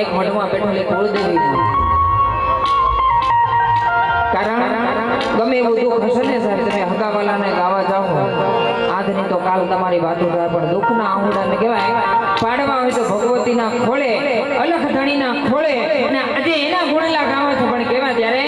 એક મઢમાં બેઠો ને ખોલ દેવી કારણ ગમે એવું દુઃખ હશે ને સાહેબ, તમે હકાવાલાને ગાવા જાઓ. આજની તો કાલ તમારી વાતો થાય, પણ દુઃખના આહુડાને કહેવાય, પાડવા આવે તો ભગવતીના ખોળે, અલખ ધણીના ખોળે, અને આજે એના ગુણલા ગાવા છે, પણ કેવા ત્યારે